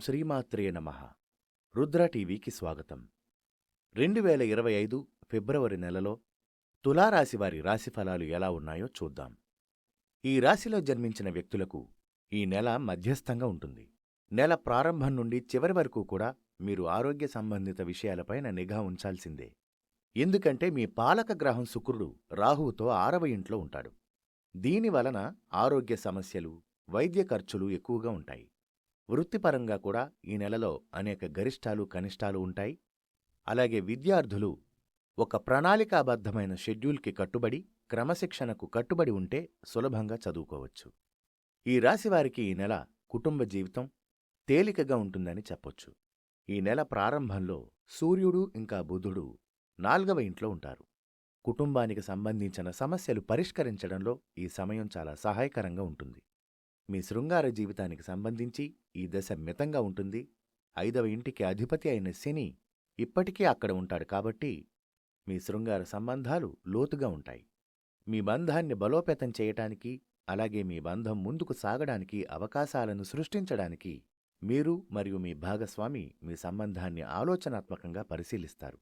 శ్రీమాత్రే నమ. రుద్ర టీవీకి స్వాగతం. రెండు వేల ఇరవై ఐదు ఫిబ్రవరి నెలలో తులారాశివారి రాశిఫలాలు ఎలా ఉన్నాయో చూద్దాం. ఈ రాశిలో జన్మించిన వ్యక్తులకు ఈ నెల మధ్యస్థంగా ఉంటుంది. నెల ప్రారంభం నుండి చివరి వరకు కూడా మీరు ఆరోగ్య సంబంధిత విషయాలపైన నిఘా ఉంచాల్సిందే. ఎందుకంటే మీ పాలక గ్రహం శుక్రుడు రాహువుతో ఆరవ ఇంట్లో ఉంటాడు. దీనివలన ఆరోగ్య సమస్యలు వైద్య ఖర్చులు ఎక్కువగా ఉంటాయి. వృత్తిపరంగా కూడా ఈ నెలలో అనేక గరిష్టాలు కనిష్టాలు ఉంటాయి. అలాగే విద్యార్థులు ఒక ప్రణాళికాబద్ధమైన షెడ్యూల్కి కట్టుబడి క్రమశిక్షణకు కట్టుబడి ఉంటే సులభంగా చదువుకోవచ్చు. ఈ రాశివారికి ఈ నెల కుటుంబ జీవితం తేలికగా ఉంటుందని చెప్పొచ్చు. ఈ నెల ప్రారంభంలో సూర్యుడు ఇంకా బుధుడు నాల్గవ ఇంట్లో ఉంటారు. కుటుంబానికి సంబంధించిన సమస్యలు పరిష్కరించడంలో ఈ సమయం చాలా సహాయకరంగా ఉంటుంది. మీ శృంగార జీవితానికి సంబంధించి ఈ దశ మితంగా ఉంటుంది. ఐదవ ఇంటికి అధిపతి అయిన శని ఇప్పటికీ అక్కడ ఉంటాడు కాబట్టి మీ శృంగార సంబంధాలు లోతుగా ఉంటాయి. మీ బంధాన్ని బలోపేతం చేయటానికి అలాగే మీ బంధం ముందుకు సాగడానికి అవకాశాలను సృష్టించడానికి మీరు మరియు మీ భాగస్వామి మీ సంబంధాన్ని ఆలోచనాత్మకంగా పరిశీలిస్తారు.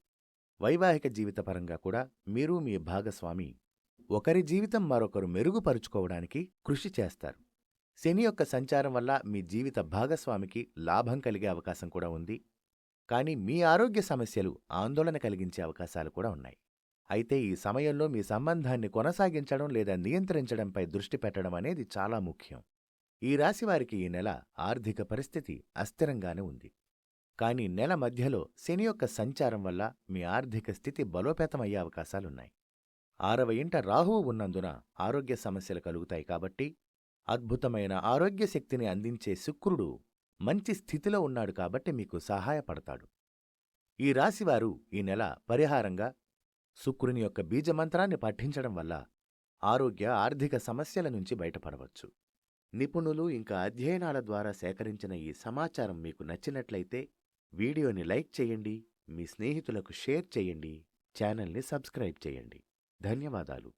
వైవాహిక జీవితపరంగా కూడా మీరు మీ భాగస్వామి ఒకరి జీవితం మరొకరు మెరుగుపరుచుకోవడానికి కృషి చేస్తారు. శని యొక్క సంచారం వల్ల మీ జీవిత భాగస్వామికి లాభం కలిగే అవకాశం కూడా ఉంది. కానీ మీ ఆరోగ్య సమస్యలు ఆందోళన కలిగించే అవకాశాలు కూడా ఉన్నాయి. అయితే ఈ సమయంలో మీ సంబంధాన్ని కొనసాగించడం లేదా నియంత్రించడంపై దృష్టి పెట్టడం అనేది చాలా ముఖ్యం. ఈ రాశివారికి ఈ నెల ఆర్థిక పరిస్థితి అస్థిరంగానే ఉంది. కానీ నెల మధ్యలో శని యొక్క సంచారం వల్ల మీ ఆర్థిక స్థితి బలోపేతమయ్యే అవకాశాలున్నాయి. ఆరవ ఇంట రాహువు ఉన్నందున ఆరోగ్య సమస్యలు కలుగుతాయి కాబట్టి అద్భుతమైన ఆరోగ్య శక్తిని అందించే శుక్రుడు మంచి స్థితిలో ఉన్నాడు కాబట్టి మీకు సహాయపడతాడు. ఈ రాశివారు ఈ నెల పరిహారంగా శుక్రుని యొక్క బీజమంత్రాన్ని పఠించడం వల్ల ఆరోగ్య ఆర్థిక సమస్యల నుంచి బయటపడవచ్చు. నిపుణులు ఇంకా అధ్యయనాల ద్వారా సేకరించిన ఈ సమాచారం మీకు నచ్చినట్లయితే వీడియోని లైక్ చేయండి మీ స్నేహితులకు షేర్ చేయండి ఛానల్ని సబ్స్క్రైబ్ చేయండి. ధన్యవాదాలు.